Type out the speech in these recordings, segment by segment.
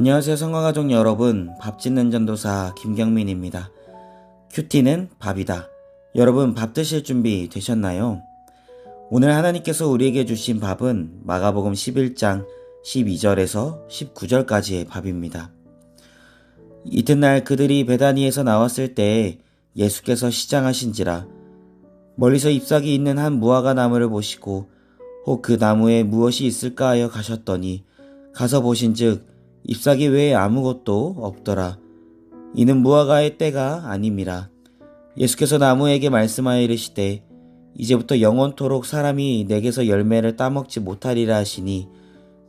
안녕하세요 성가가족 여러분 밥 짓는 전도사 김경민입니다. 큐티는 밥이다. 여러분 밥 드실 준비 되셨나요? 오늘 하나님께서 우리에게 주신 밥은 마가복음 11장 12절에서 19절까지의 밥입니다. 이튿날 그들이 베다니에서 나왔을 때 예수께서 시장하신지라 멀리서 잎사귀 있는 한 무화과 나무를 보시고 혹 그 나무에 무엇이 있을까 하여 가셨더니 가서 보신즉 잎사귀 외에 아무것도 없더라. 이는 무화과의 때가 아님이라. 예수께서 나무에게 말씀하여 이르시되 이제부터 영원토록 사람이 내게서 열매를 따먹지 못하리라 하시니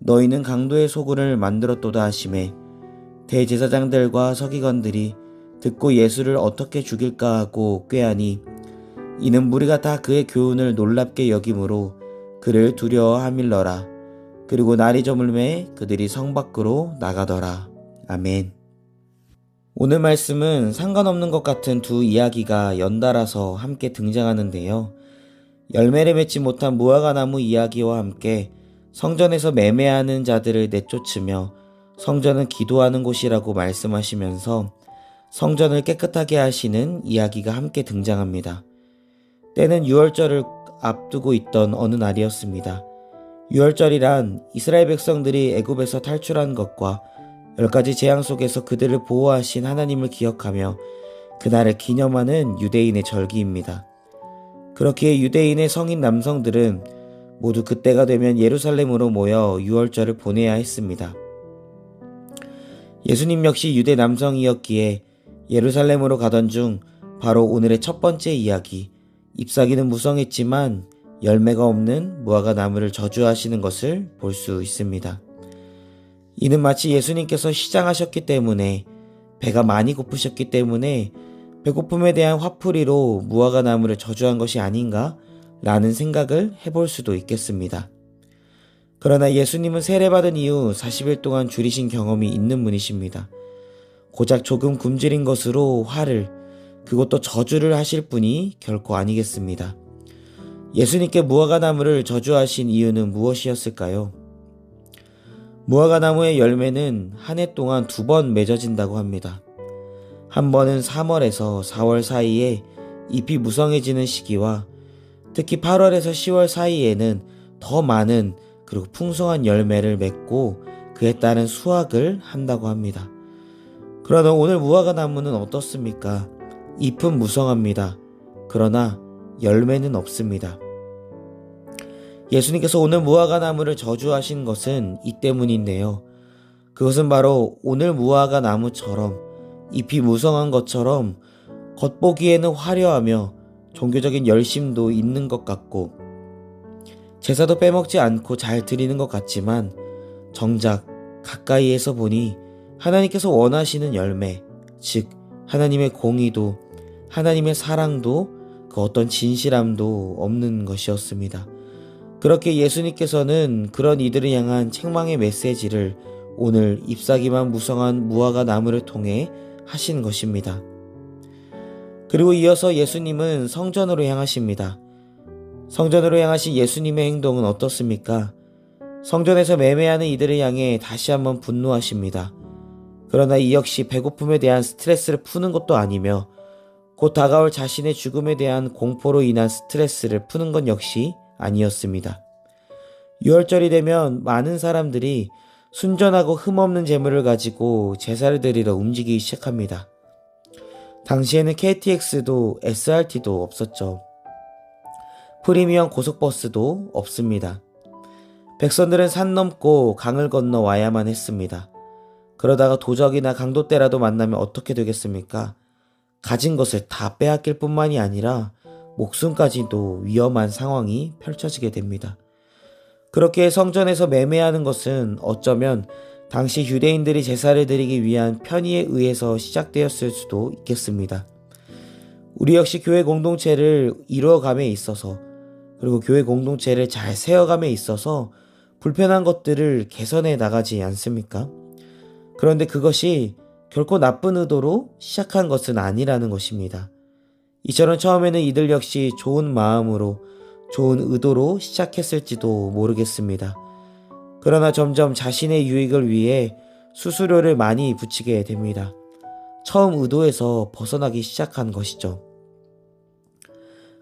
너희는 강도의 소굴을 만들었도다 하심에 대제사장들과 서기관들이 듣고 예수를 어떻게 죽일까 하고 꾀하니 이는 무리가 다 그의 교훈을 놀랍게 여김으로 그를 두려워하밀러라 그리고 날이 저물매 그들이 성 밖으로 나가더라. 아멘. 오늘 말씀은 상관없는 것 같은 두 이야기가 연달아서 함께 등장하는데요. 열매를 맺지 못한 무화과 나무 이야기와 함께 성전에서 매매하는 자들을 내쫓으며 성전은 기도하는 곳이라고 말씀하시면서 성전을 깨끗하게 하시는 이야기가 함께 등장합니다. 때는 6월절을 앞두고 있던 어느 날이었습니다. 6월절이란 이스라엘 백성들이 애굽에서 탈출한 것과 열 가지 재앙 속에서 그들을 보호하신 하나님을 기억하며 그날을 기념하는 유대인의 절기입니다. 그렇기에 유대인의 성인 남성들은 모두 그때가 되면 예루살렘으로 모여 6월절을 보내야 했습니다. 예수님 역시 유대 남성이었기에 예루살렘으로 가던 중 바로 오늘의 첫 번째 이야기, 잎사귀는 무성했지만 열매가 없는 무화과 나무를 저주하시는 것을 볼 수 있습니다. 이는 마치 예수님께서 시장하셨기 때문에 배가 많이 고프셨기 때문에 배고픔에 대한 화풀이로 무화과 나무를 저주한 것이 아닌가 라는 생각을 해볼 수도 있겠습니다. 그러나 예수님은 세례받은 이후 40일 동안 줄이신 경험이 있는 분이십니다. 고작 조금 굶주린 것으로 화를, 그것도 저주를 하실 분이 결코 아니겠습니다. 예수님께 무화과 나무를 저주하신 이유는 무엇이었을까요? 무화과 나무의 열매는 한 해 동안 두 번 맺어진다고 합니다. 한 번은 3월에서 4월 사이에 잎이 무성해지는 시기와 특히 8월에서 10월 사이에는 더 많은 그리고 풍성한 열매를 맺고 그에 따른 수확을 한다고 합니다. 그러나 오늘 무화과 나무는 어떻습니까? 잎은 무성합니다. 그러나 열매는 없습니다. 예수님께서 오늘 무화과 나무를 저주하신 것은 이 때문인데요. 그것은 바로 오늘 무화과 나무처럼 잎이 무성한 것처럼 겉보기에는 화려하며 종교적인 열심도 있는 것 같고 제사도 빼먹지 않고 잘 드리는 것 같지만 정작 가까이에서 보니 하나님께서 원하시는 열매, 즉 하나님의 공의도 하나님의 사랑도 그 어떤 진실함도 없는 것이었습니다. 그렇게 예수님께서는 그런 이들을 향한 책망의 메시지를 오늘 잎사귀만 무성한 무화과 나무를 통해 하신 것입니다. 그리고 이어서 예수님은 성전으로 향하십니다. 성전으로 향하신 예수님의 행동은 어떻습니까? 성전에서 매매하는 이들을 향해 다시 한번 분노하십니다. 그러나 이 역시 배고픔에 대한 스트레스를 푸는 것도 아니며 곧 다가올 자신의 죽음에 대한 공포로 인한 스트레스를 푸는 것 역시 아니었습니다. 6월절이 되면 많은 사람들이 순전하고 흠없는 재물을 가지고 제사를 드리러 움직이기 시작합니다. 당시에는 KTX도 SRT도 없었죠. 프리미엄 고속버스도 없습니다. 백성들은 산 넘고 강을 건너 와야만 했습니다. 그러다가 도적이나 강도떼라도 만나면 어떻게 되겠습니까? 가진 것을 다 빼앗길 뿐만이 아니라 목숨까지도 위험한 상황이 펼쳐지게 됩니다. 그렇게 성전에서 매매하는 것은 어쩌면 당시 유대인들이 제사를 드리기 위한 편의에 의해서 시작되었을 수도 있겠습니다. 우리 역시 교회 공동체를 이루어감에 있어서 그리고 교회 공동체를 잘 세워감에 있어서 불편한 것들을 개선해 나가지 않습니까? 그런데 그것이 결코 나쁜 의도로 시작한 것은 아니라는 것입니다. 이처럼 처음에는 이들 역시 좋은 마음으로 좋은 의도로 시작했을지도 모르겠습니다. 그러나 점점 자신의 유익을 위해 수수료를 많이 붙이게 됩니다. 처음 의도에서 벗어나기 시작한 것이죠.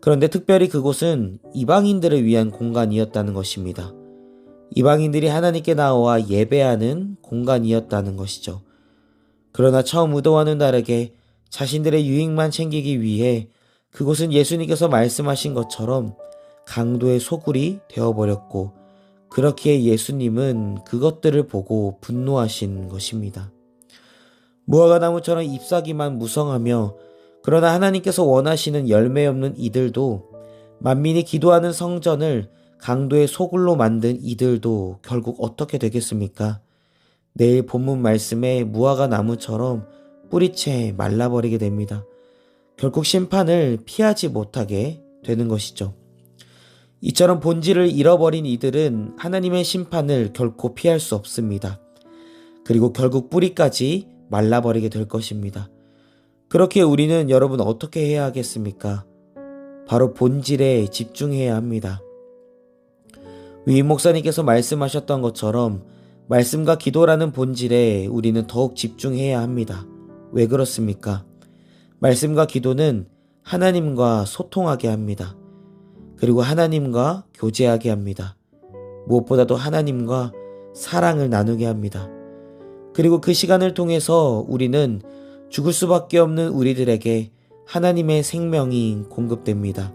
그런데 특별히 그곳은 이방인들을 위한 공간이었다는 것입니다. 이방인들이 하나님께 나와 예배하는 공간이었다는 것이죠. 그러나 처음 의도와는 다르게 자신들의 유익만 챙기기 위해 그곳은 예수님께서 말씀하신 것처럼 강도의 소굴이 되어버렸고 그렇기에 예수님은 그것들을 보고 분노하신 것입니다. 무화과 나무처럼 잎사귀만 무성하며 그러나 하나님께서 원하시는 열매 없는 이들도 만민이 기도하는 성전을 강도의 소굴로 만든 이들도 결국 어떻게 되겠습니까? 내일 본문 말씀에 무화과 나무처럼 뿌리채 말라버리게 됩니다. 결국 심판을 피하지 못하게 되는 것이죠. 이처럼 본질을 잃어버린 이들은 하나님의 심판을 결코 피할 수 없습니다. 그리고 결국 뿌리까지 말라버리게 될 것입니다. 그렇게 우리는 여러분 어떻게 해야 하겠습니까? 바로 본질에 집중해야 합니다. 위임 목사님께서 말씀하셨던 것처럼 말씀과 기도라는 본질에 우리는 더욱 집중해야 합니다. 왜 그렇습니까? 말씀과 기도는 하나님과 소통하게 합니다. 그리고 하나님과 교제하게 합니다. 무엇보다도 하나님과 사랑을 나누게 합니다. 그리고 그 시간을 통해서 우리는 죽을 수밖에 없는 우리들에게 하나님의 생명이 공급됩니다.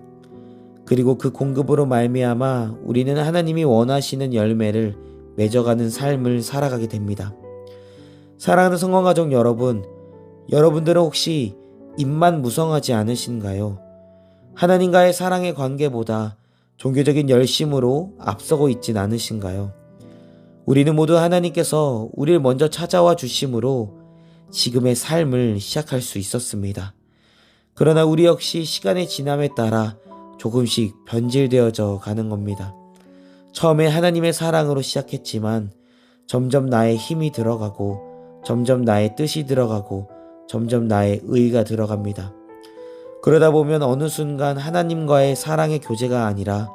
그리고 그 공급으로 말미암아 우리는 하나님이 원하시는 열매를 맺어가는 삶을 살아가게 됩니다. 사랑하는 성공가족 여러분, 여러분들은 혹시 입만 무성하지 않으신가요? 하나님과의 사랑의 관계보다 종교적인 열심으로 앞서고 있진 않으신가요? 우리는 모두 하나님께서 우리를 먼저 찾아와 주심으로 지금의 삶을 시작할 수 있었습니다. 그러나 우리 역시 시간의 지남에 따라 조금씩 변질되어져 가는 겁니다. 처음에 하나님의 사랑으로 시작했지만 점점 나의 힘이 들어가고 점점 나의 뜻이 들어가고 점점 나의 의가 들어갑니다. 그러다 보면 어느 순간 하나님과의 사랑의 교제가 아니라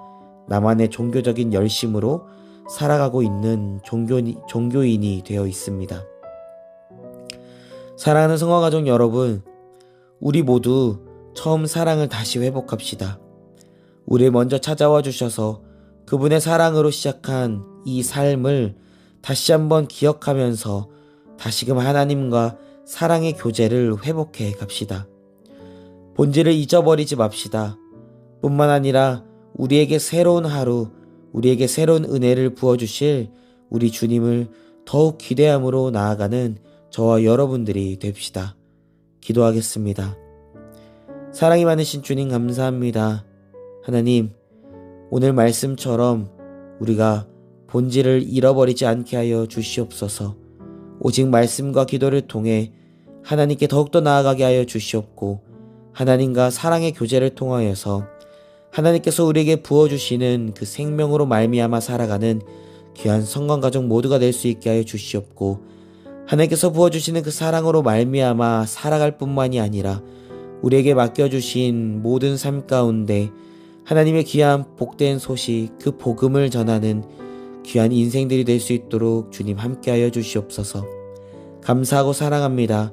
나만의 종교적인 열심으로 살아가고 있는 종교, 종교인이 되어 있습니다. 사랑하는 성화가족 여러분, 우리 모두 처음 사랑을 다시 회복합시다. 우리 먼저 찾아와 주셔서 그분의 사랑으로 시작한 이 삶을 다시 한번 기억하면서 다시금 하나님과 사랑의 교제를 회복해 갑시다. 본질을 잊어버리지 맙시다. 뿐만 아니라 우리에게 새로운 하루, 우리에게 새로운 은혜를 부어주실 우리 주님을 더욱 기대함으로 나아가는 저와 여러분들이 됩시다. 기도하겠습니다. 사랑이 많으신 주님 감사합니다. 하나님, 오늘 말씀처럼 우리가 본질을 잃어버리지 않게 하여 주시옵소서. 오직 말씀과 기도를 통해 하나님께 더욱더 나아가게 하여 주시옵고 하나님과 사랑의 교제를 통하여서 하나님께서 우리에게 부어주시는 그 생명으로 말미암아 살아가는 귀한 성관 가족 모두가 될 수 있게 하여 주시옵고 하나님께서 부어주시는 그 사랑으로 말미암아 살아갈 뿐만이 아니라 우리에게 맡겨주신 모든 삶 가운데 하나님의 귀한 복된 소식 그 복음을 전하는 귀한 인생들이 될 수 있도록 주님 함께하여 주시옵소서 감사하고 사랑합니다.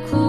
苦